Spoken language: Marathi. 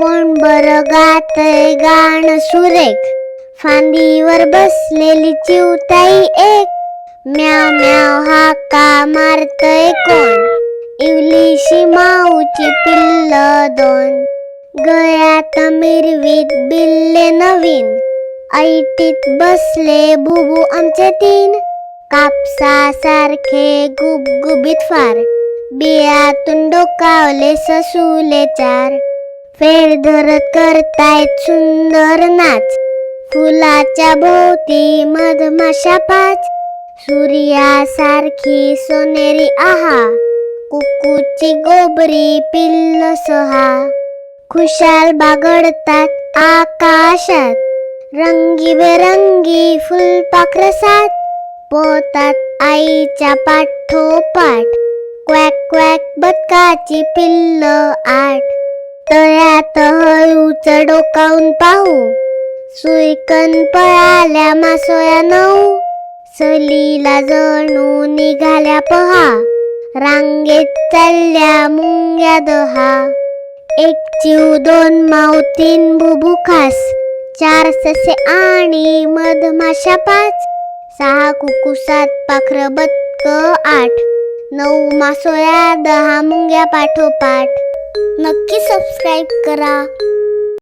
कोण बर गातय गाण सुरेख. फांदीवर बसलेली चिवताई एक. म्याव म्याव हाका मारतय कोण. इवलीशी माऊची पिल्ल दोन. गळ्यात मिरवीत बिल्ले नवीन. ऐटीत बसले बुबू आमचे तीन. कापसासारखे गुबगुबीत फार. बियातून डोकावले ससुले चार. फेर धरत करतायत सुंदर नाच. फुलाच्या भोवती मधमाशा पाच. सूर्यासारखी सोनेरी आहा. कुकूची गोबरी पिल्ल सहा. खुशाल बागडतात आकाशात. रंगीबेरंगी फुलपाखरसात पोतात आईच्या पाठोपाठ. क्वॅक क्वॅक बदकाची पिल्ल आठ. हळूच डोकावून पाहू. सुईकन पळाल्या मासोया नऊ. सलीला जणू निघाल्या पहा. रांगेत चालल्या मुंग्या दहा. एक चिव दोन माऊ तीन भुभुखास खास. चार ससे आणि मधमाशा पाच. सहा कुकू सात पाखर बत्क आठ. नऊ मासोया दहा मुंग्या पाठोपाठ. नक्की सबस्क्राईब करा.